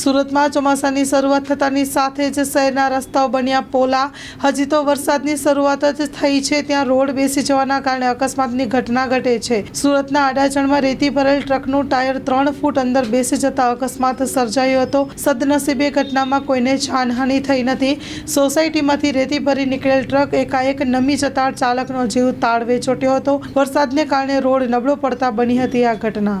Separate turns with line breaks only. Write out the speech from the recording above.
સુરતમાં ચોમાસાની શરૂઆત થતાની સાથે જ શહેરના રસ્તાઓ બન્યા પોલા. હજી તો વરસાદની શરૂઆત જ થઈ છે. ત્યાં રોડ બેસી જવાના કારણે અકસ્માતની ઘટના ઘટે છે. સુરતના અડાજણમાં રેતી ભરેલ ટ્રકનું ટાયર ત્રણ ફૂટ અંદર બેસી જતા અકસ્માત સર્જાયો હતો. સદનસીબે ઘટનામાં કોઈને જાનહાનિ થઈ નથી. સોસાયટીમાંથી રેતી ભરી નીકળેલ ટ્રક એકાએક નમી જતા ચાલકનો જીવ તાળવે ચોટ્યો હતો. વરસાદને કારણે રોડ નબળો પડતા બની હતી આ ઘટના.